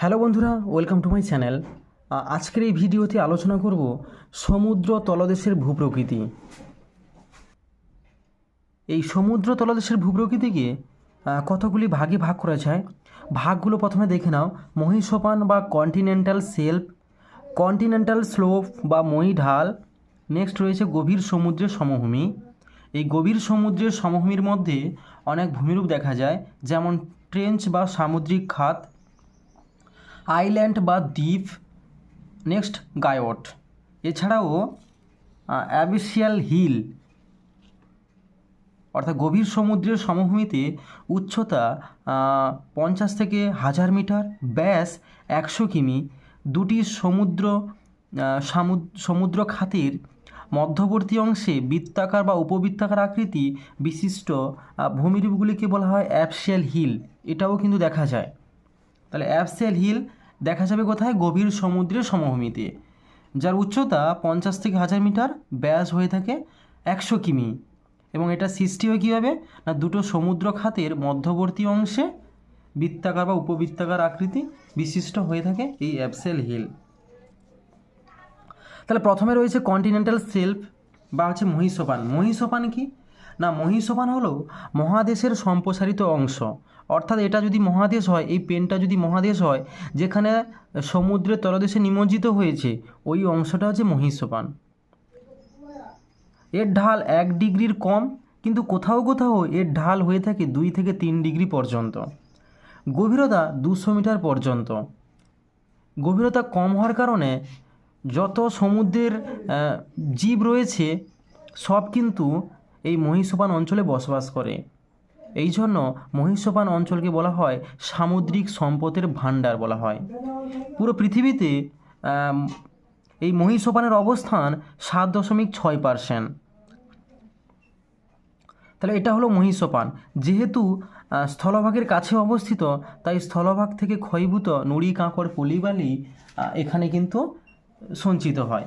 Hello বন্ধুরা, welcome to my channel. আজকের এই ভিডিওতে আলোচনা করব সমুদ্র তলদেশের ভূপ্রকৃতি। এই সমুদ্র তলদেশের ভূপ্রকৃতিকে কতগুলি ভাগে ভাগ করা যায়? ভাগগুলো প্রথমে দেখে নাও। মহিষোপান বা কন্টিনেন্টাল সেলফ কন্টিনেন্টাল স্লোপ বা মহিঢাল। নেক্সট রয়েছে গভীর সমুদ্রের সমভূমি। এই গভীর সমুদ্রের সমভূমির মধ্যে অনেক ভূমিরূপ দেখা যায়, যেমন ট্রেঞ্চ বা সামুদ্রিক খাত। আইল্যান্ড বা দ্বীপ। Next, guyot. এছাড়াও অ্যাবিসিয়াল হিল, অর্থাৎ গভীর সমুদ্রের সমভূমিতে উচ্চতা পঞ্চাশ থেকে হাজার মিটার, ব্যাস একশো কিমি। দুটি সমুদ্র সমুদ্র খাতের মধ্যবর্তী অংশে বৃত্তাকার বা উপবৃত্তাকার আকৃতি বিশিষ্ট ভূমিরূপগুলিকে বলা হয় অ্যাপসিয়াল হিল। এটাও কিন্তু দেখা যায়। তাহলে অ্যাপসিয়াল হিল দেখা যাবে কোথায়? গভীর সমুদ্রের সমভূমিতে, যার উচ্চতা পঞ্চাশ থেকে হাজার মিটার, ব্যাস হয়ে থাকে একশো কিমি। এবং এটা সৃষ্টি হয় কীভাবে? না, দুটো সমুদ্র খাতের মধ্যবর্তী অংশে বৃত্তাকার বা উপবৃত্তাকার আকৃতি বিশিষ্ট হয়ে থাকে এই অ্যাপসেল হিল। তাহলে প্রথমে রয়েছে কন্টিনেন্টাল সেলফ বা হচ্ছে মহিষোপান। মহিষোপান কি? না, মহিষোপান হলো মহাদেশের সম্প্রসারিত অংশ অর্থাৎ এটা যদি মহাদেশ হয়, এই পেনটা যদি মহাদেশ হয়, যেখানে সমুদ্রের তলদেশে নিমজ্জিত হয়েছে, ওই অংশটা হচ্ছে মহিষোপান এর ঢাল এক ডিগ্রির কম, কিন্তু কোথাও কোথাও এর ঢাল হয়ে থাকে দুই থেকে তিন ডিগ্রি পর্যন্ত। গভীরতা দুশো মিটার পর্যন্ত। গভীরতা কম হওয়ার কারণে যত সমুদ্রের জীব রয়েছে, সব কিন্তু এই মহিষোপান অঞ্চলে বসবাস করে। এই জন্য মহিষোপান অঞ্চলকে বলা হয় সামুদ্রিক সম্পদের ভাণ্ডার বলা হয়। পুরো পৃথিবীতে এই মহিষোপানের অবস্থান সাত দশমিক ছয় পার্সেন্ট তাহলে এটা হলো মহিষোপান। যেহেতু স্থলভাগের কাছে অবস্থিত, তাই স্থলভাগ থেকে ক্ষয়ভূত নুড়ি কাঁকড় পলিবালি এখানে কিন্তু সঞ্চিত হয়।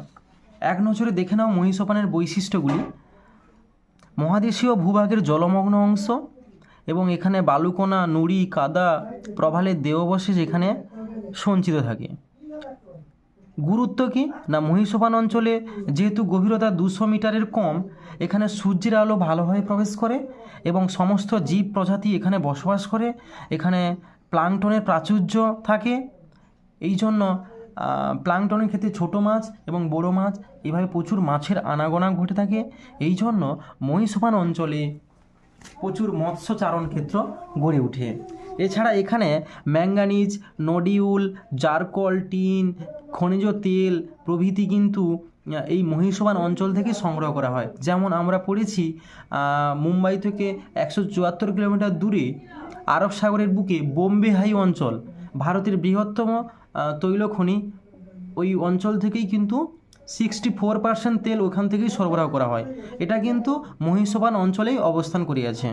এক নজরে দেখে নাও মহিষোপানের বৈশিষ্ট্যগুলি। মহাদেশীয় ভূভাগের জলমগ্ন অংশ এবং এখানে বালুকণা, নুড়ি, কাদা প্রবালের দেহবশেষ এখানে সঞ্চিত থাকে। গুরুত্ব কি? না, মহিষোপান অঞ্চলে যেহেতু গভীরতা দুশো মিটারের কম, এখানে সূর্যের আলো ভালোভাবে প্রবেশ করে এবং সমস্ত জীব প্রজাতি এখানে বসবাস করে। এখানে প্লাংটনের প্রাচুর্য থাকে। এই জন্য প্লাংটনের ক্ষেত্রে ছোট মাছ এবং বড় মাছ, এভাবে প্রচুর মাছের আনাগোনা ঘটে থাকে। এই জন্য মহিষোপান অঞ্চলে প্রচুর মৎস্যচারণ ক্ষেত্র গড়ে ওঠে। এছাড়া এখানে ম্যাঙ্গানিজ, নডিউল, জারকল, টিন, খনিজ তেল প্রভৃতি কিন্তু এই মহিষবান অঞ্চল থেকে সংগ্রহ করা হয়। যেমন আমরা পড়েছি মুম্বাই থেকে একশো চুয়াত্তর কিলোমিটার দূরে আরব সাগরের বুকে বোম্বে হাই অঞ্চল, ভারতের বৃহত্তম তৈল খনি ওই অঞ্চল থেকেই কিন্তু সিক্সটি ফোর পার্সেন্ট তেল ওখান থেকেই সরবরাহ করা হয়। এটা কিন্তু মহিষবান অঞ্চলেই অবস্থান করিয়াছে।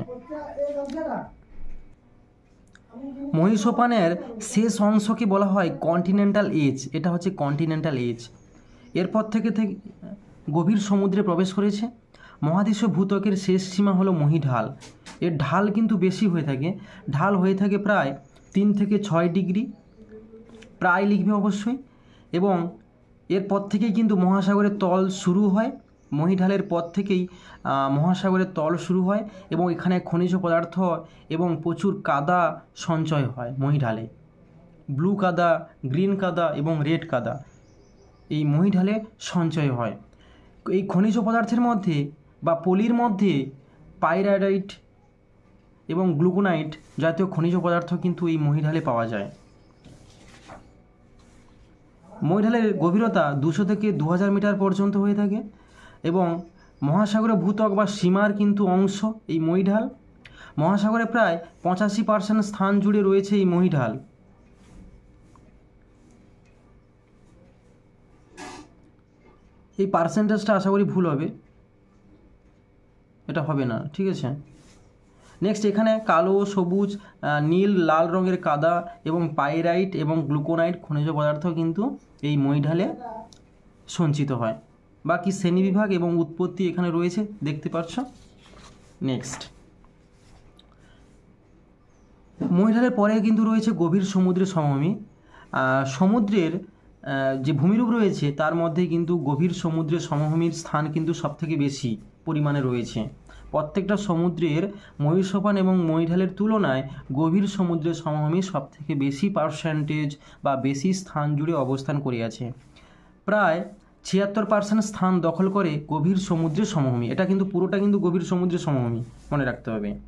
মহিষোপানের শেষ অংশকে বলা হয় কন্টিনেন্টাল এজ এটা হচ্ছে কন্টিনেন্টাল এজ এরপর থেকে গভীর সমুদ্রে প্রবেশ করেছে। মহাদেশ ভূত্বকের শেষ সীমা হলো মহিঢাল। এর ঢাল কিন্তু বেশি হয়ে থাকে। ঢাল হয়ে থাকে প্রায় তিন থেকে ছয় ডিগ্রি। প্রায় লিখবে অবশ্যই। এবং এরপর থেকেই কিন্তু মহাসাগরের তল শুরু হয়। মহিঢালের পর থেকেই মহাসাগরের তল শুরু হয় এবং এখানে খনিজ পদার্থ এবং প্রচুর কাদা সঞ্চয় হয় মহিঢালে। ব্লু কাদা, গ্রিন কাদা এবং রেড কাদা এই মহিঢালে সঞ্চয় হয়। এই খনিজ পদার্থের মধ্যে বা পলির মধ্যে পাইরাডাইট এবং গ্লুকোনাইট জাতীয় খনিজ পদার্থ কিন্তু এই মহিঢালে পাওয়া যায়। মহিঢালের গভীরতা দুশো থেকে দু হাজার মিটার পর্যন্ত হয়ে থাকে এবং মহাসাগরে ভূত্বক বা সীমার কিন্তু অংশ এই মহিঢাল মহাসাগরে প্রায় পঁচাশি পার্সেন্ট স্থান জুড়ে রয়েছে এই মহিঢাল এই পার্সেন্টেজটা আশা করি ভুল হবে। এটা হবে না, ঠিক আছে? নেক্সট এখানে কালো, সবুজ নীল, লাল রঙের কাদা এবং পাইরাইট এবং গ্লুকোনাইট খনিজ পদার্থ কিন্তু এই মহিঢালে সঞ্চিত হয়। বাকি শ্রেণীবিভাগ এবং উৎপত্তি এখানে রয়েছে, দেখতে পাচ্ছ? নেক্সট মহিঢালের পরে কিন্তু রয়েছে গভীর সমুদ্রের সমভূমি। সমুদ্রের যে ভূমিরূপ রয়েছে, তার মধ্যে কিন্তু গভীর সমুদ্রের সমভূমির স্থান কিন্তু সবথেকে বেশি পরিমাণে রয়েছে। প্রত্যেকটা সমুদ্রের মহিষোপান এবং মহিঢালের তুলনায় গভীর সমুদ্রের সমভূমি সবথেকে বেশি পার্সেন্টেজ বা বেশি স্থান জুড়ে অবস্থান করে আছে প্রায় ছিয়াত্তর পার্সেন্ট স্থান দখল করে গভীর সমুদ্রের সমভূমি। এটা কিন্তু পুরোটা কিন্তু গভীর সমুদ্রের সমভূমি, মনে রাখতে হবে।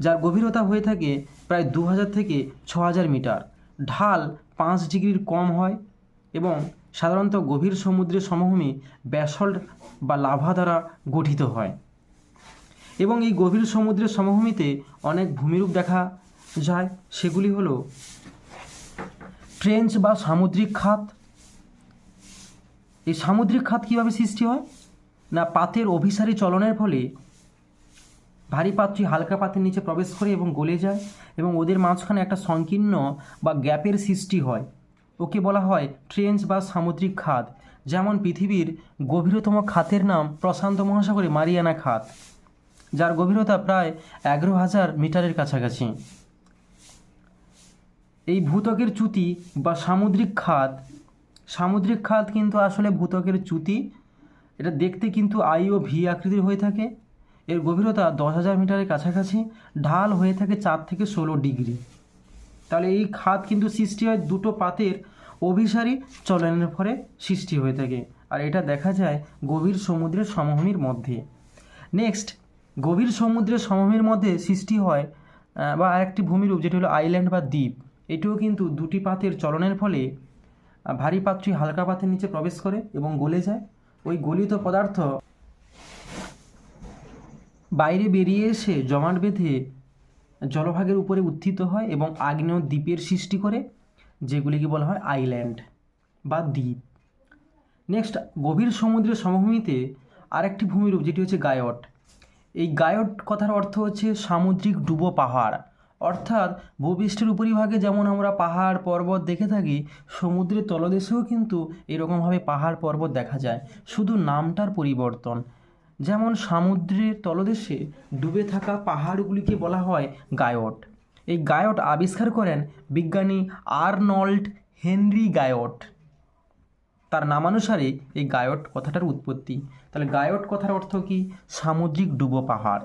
যার গভীরতা হয়ে থাকে প্রায় দু হাজার থেকে ছ মিটার। ঢাল পাঁচ ডিগ্রির কম হয় এবং সাধারণত গভীর সমুদ্রের সমভূমি ব্যাসল্ট বা লাভা দ্বারা গঠিত হয়। এবং এই গভীর সমুদ্রের সমভূমিতে অনেক ভূমিরূপ দেখা যায়। সেগুলি হলো ট্রেঞ্চ বা সামুদ্রিক খাত। এই সামুদ্রিক খাত কীভাবে সৃষ্টি হয়? না, পাতের অভিসারী চলনের ফলে ভারী পাত্রী হালকা পাতের নিচে প্রবেশ করে এবং গলে যায় এবং ওদের মাঝখানে একটা সংকীর্ণ বা গ্যাপের সৃষ্টি হয়। ওকে বলা হয় ট্রেঞ্চ বা সামুদ্রিক খাত, যেমন পৃথিবীর গভীরতম খাতের নাম প্রশান্ত মহাসাগরে মারিয়ানা খাত। যার গভীরতা প্রায় এগারো হাজার মিটারের কাছাকাছি। এই ভূতকের চ্যুতি বা সামুদ্রিক খাত সামুদ্রিক খাত কিন্তু আসলে ভূতকের চ্যুতি। এটা দেখতে কিন্তু আই ও ভি আকৃতির হয়ে থাকে। এর গভীরতা দশ হাজার মিটারের কাছাকাছি, ঢাল হয়ে থাকে চার থেকে ষোলো ডিগ্রি। তাহলে এই খাত কিন্তু সৃষ্টি হয় দুটো পাতের অভিসারী চলনের ফলে সৃষ্টি হয়ে থাকে। আর এটা দেখা যায় গভীর সমুদ্রের সমভূমির মধ্যে। নেক্সট গভীর সমুদ্রের সমভূমির মধ্যে সৃষ্টি হয় বা আরেকটি ভূমিরূপ যেটি হলো আইল্যান্ড বা দ্বীপ। এটিও কিন্তু দুটি পাতের চলনের ফলে ভারী পাত্রী হালকা পাতের নিচে প্রবেশ করে এবং গলে যায়। ওই গলিত পদার্থ বাইরে বেরিয়ে এসে জমাট বেঁধে জলভাগের উপরে উত্থিত হয় এবং আগ্নেয় দ্বীপের সৃষ্টি করে, যেগুলিকে বলা হয় আইল্যান্ড বা দ্বীপ। নেক্সট, গভীর সমুদ্রের সমভূমিতে আরেকটি ভূমিরূপ যেটি হচ্ছে গায়ট। এই গায়ট কথার অর্থ হচ্ছে সামুদ্রিক ডুবো পাহাড়। অর্থাৎ ভূপৃষ্ঠের উপরিভাগে যেমন আমরা পাহাড় পর্বত দেখে থাকি, সমুদ্রের তলদেশেও কিন্তু এরকমভাবে পাহাড় পর্বত দেখা যায়। শুধু নামটার পরিবর্তন। যেমন সমুদ্রের তলদেশে ডুবে থাকা পাহাড়গুলিকে বলা হয় গায়ট। এই গায়ট আবিষ্কার করেন বিজ্ঞানী আর্নল্ড হেনরি গায়ট। তার নামানুসারে এই গায়ট কথাটার উৎপত্তি। তাহলে গায়ট কথার অর্থ কি? সামুদ্রিক ডুবো পাহাড়।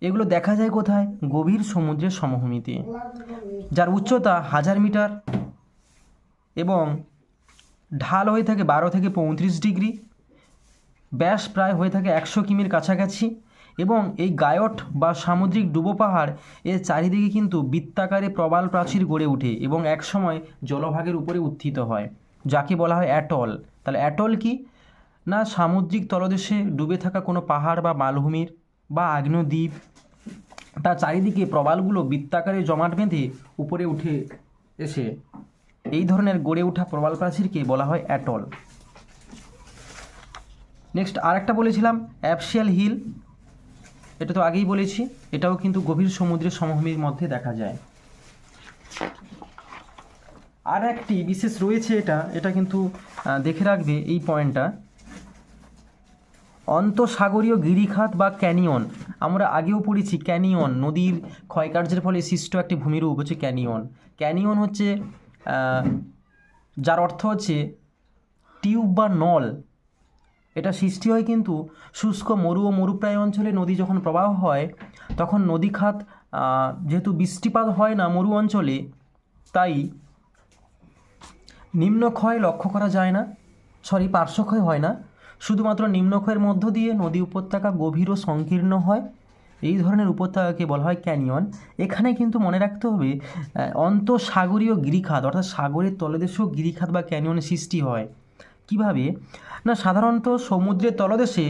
এগুলো দেখা যায় কোথায়? গভীর সমুদ্রের সমভূমিতে। যার উচ্চতা হাজার মিটার এবং ঢাল হয়ে থাকে বারো থেকে পঁয়ত্রিশ ডিগ্রি। ব্যাস প্রায় হয়ে থাকে একশো কিমির কাছাকাছি। এবং এই গায়ট বা সামুদ্রিক ডুবো পাহাড় এর চারিদিকে কিন্তু বৃত্তাকারে প্রবাল প্রাচীর গড়ে ওঠে এবং একসময় জলভাগের উপরে উত্থিত হয়। যাকে বলা হয় অ্যাটল। তাহলে অ্যাটল কি? না, সামুদ্রিক তলদেশে ডুবে থাকা কোনো পাহাড় বা মালভূমির বা আগ্নেয়দ্বীপ। তার চারিদিকে প্রবালগুলো বৃত্তাকারে জমাট বেঁধে উপরে উঠে এসে এই ধরনের গড়ে ওঠা প্রবাল প্রাচীরকে বলা হয় অ্যাটল। নেক্সট আরেকটা বলেছিলাম অ্যাপসিয়াল হিল। এটা তো আগেই বলেছি, এটাও কিন্তু গভীর সমুদ্রের সমভূমির মধ্যে দেখা যায়। আর একটি বিশেষ রয়েছে এটা এটা কিন্তু দেখে রাখবে এই পয়েন্টটা। অন্তঃসাগরীয় গিরিখাত বা ক্যানিয়ন। আমরা আগেও পড়েছি ক্যানিয়ন, নদীর ক্ষয়কার্যের ফলে সৃষ্ট একটি ভূমিরূপ হচ্ছে ক্যানিয়ন। ক্যানিয়ন হচ্ছে যার অর্থ হচ্ছে টিউব বা নল। এটা সৃষ্টি হয় কিন্তু শুষ্ক, মরু ও মরুপ্রায় অঞ্চলে নদী যখন প্রবাহ হয়, তখন নদী খাত যেহেতু বৃষ্টিপাত হয় না মরু অঞ্চলে, তাই নিম্নক্ষয় লক্ষ্য করা যায় না। সরি পার্শ্বক্ষয় হয় না। শুধুমাত্র নিম্নক্ষয়ের মধ্য দিয়ে নদী উপত্যকা গভীর ও সংকীর্ণ হয়। এই ধরনের উপত্যকাকে বলা হয় ক্যানিয়ন। এখানে কিন্তু মনে রাখতে হবে অন্তঃসাগরীয় গিরিখাত, অর্থাৎ সাগরের তলদেশেও গিরিখাত বা ক্যানিয়নের সৃষ্টি হয়। কীভাবে? না, সাধারণত সমুদ্রের তলদেশে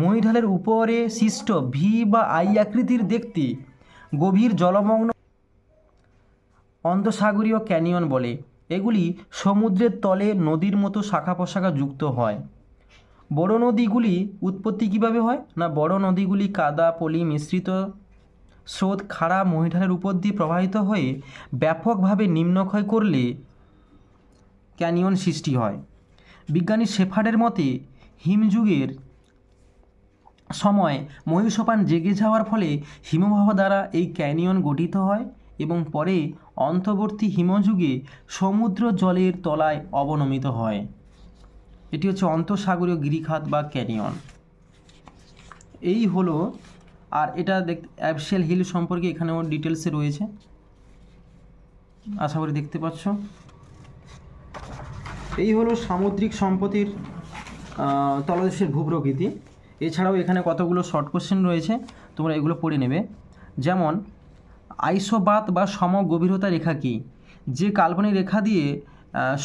মহিঢালের উপরে সৃষ্ট ভি বা আই আকৃতির দেখতে গভীর জলমগ্ন অন্তঃসাগরীয় ক্যানিয়ন বলে। এগুলি সমুদ্রের তলে নদীর মতো শাখা প্রশাখা যুক্ত হয়। বড় নদীগুলি উৎপত্তি কীভাবে হয় না বড় নদীগুলি কাদা, পলি মিশ্রিত স্রোত খাড়া মহিঢালের উপর দিয়ে প্রবাহিত হয়ে ব্যাপকভাবে নিম্নক্ষয় করলে ক্যানিয়ন সৃষ্টি হয়। বিজ্ঞানী শেফার্ডের মতে হিমযুগের সময় মহীসোপান জেগে যাওয়ার ফলে হিমবাহ দ্বারা এই ক্যানিয়ন গঠিত হয়। এবং পরে অন্তর্বর্তী হিমযুগে সমুদ্র জলের তলায় অবনমিত হয়। এটি হচ্ছে অন্তঃসাগরীয় গিরিখাত বা ক্যানিয়ন। এই হলো, আর এটা দেখ অ্যাবসেল হিল সম্পর্কে এখানেও ডিটেলসে রয়েছে। আশা করি দেখতে পাচ্ছ। এই হলো সামুদ্রিক সম্পত্তির তলদেশের ভূপ্রকৃতি। এছাড়াও এখানে কতগুলো শর্ট কোশ্চেন রয়েছে, তোমরা এগুলো পড়ে নেবে। যেমন আইসোবাত বা সম গভীরতা রেখা কি? যে কাল্পনিক রেখা দিয়ে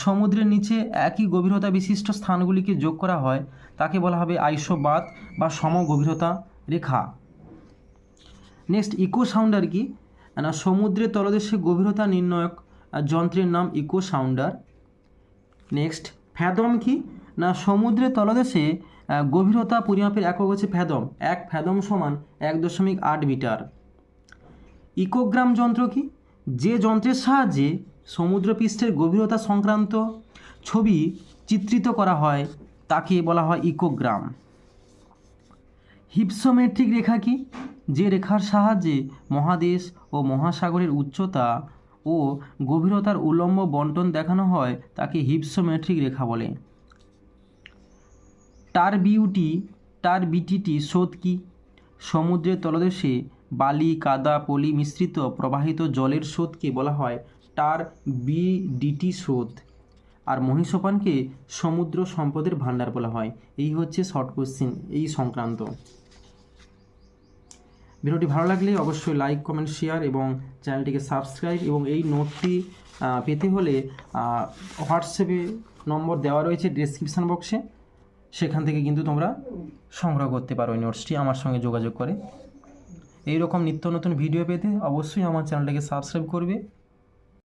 সমুদ্রের নিচে একই গভীরতা বিশিষ্ট স্থানগুলিকে যোগ করা হয়, তাকে বলা হবে আইসোবাত বা সম গভীরতা রেখা। নেক্সট ইকো সাউন্ডার কি? না, সমুদ্রের তলদেশে গভীরতা নির্ণয়ক যন্ত্রের নাম ইকো সাউন্ডার নেক্সট, ফ্যাদম কি? না, সমুদ্রের তলদেশে গভীরতা পরিমাপের একক হচ্ছে ফ্যাদম, এক ফ্যাদম সমান এক দশমিক আট মিটার। ইকোগ্রাম যন্ত্র কি? যে যন্ত্রের সাহায্যে সমুদ্রপৃষ্ঠের গভীরতা সংক্রান্ত ছবি চিত্রিত করা হয়, তাকে বলা হয় ইকোগ্রাম। হিপসোমেট্রিক রেখা কি? যে রেখার সাহায্যে মহাদেশ ও মহাসাগরের উচ্চতা ও গভীরতার উলম্ব বন্টন দেখানো হয়, তাকে হিপসোমেট্রিক রেখা বলে। টার বিউটি টার বিটিটি স্রোত কি? সমুদ্রের তলদেশে বালি, কাদা, পলি মিশ্রিত প্রবাহিত জলের স্রোতকে বলা হয় টার বিডিটি স্রোত। আর মহিষপানকে সমুদ্র সম্পদের ভাণ্ডার বলা হয়। এই হচ্ছে শর্ট কোশ্চেন এই সংক্রান্ত। ভিডিওটি ভালো লাগলে অবশ্যই লাইক কমেন্ট শেয়ার এবং চ্যানেলটিকে সাবস্ক্রাইব এবং এই নোটটি পেতে হলে হোয়াটসঅ্যাপে নম্বর দেওয়া রয়েছে ডেসক্রিপশান বক্সে সেখান থেকে কিন্তু তোমরা সংগ্রহ করতে পারো এই নোটসটি আমার সঙ্গে যোগাযোগ করে। এই রকম নিত্য নতুন ভিডিও পেতে অবশ্যই আমার চ্যানেলটাকে সাবস্ক্রাইব করবে।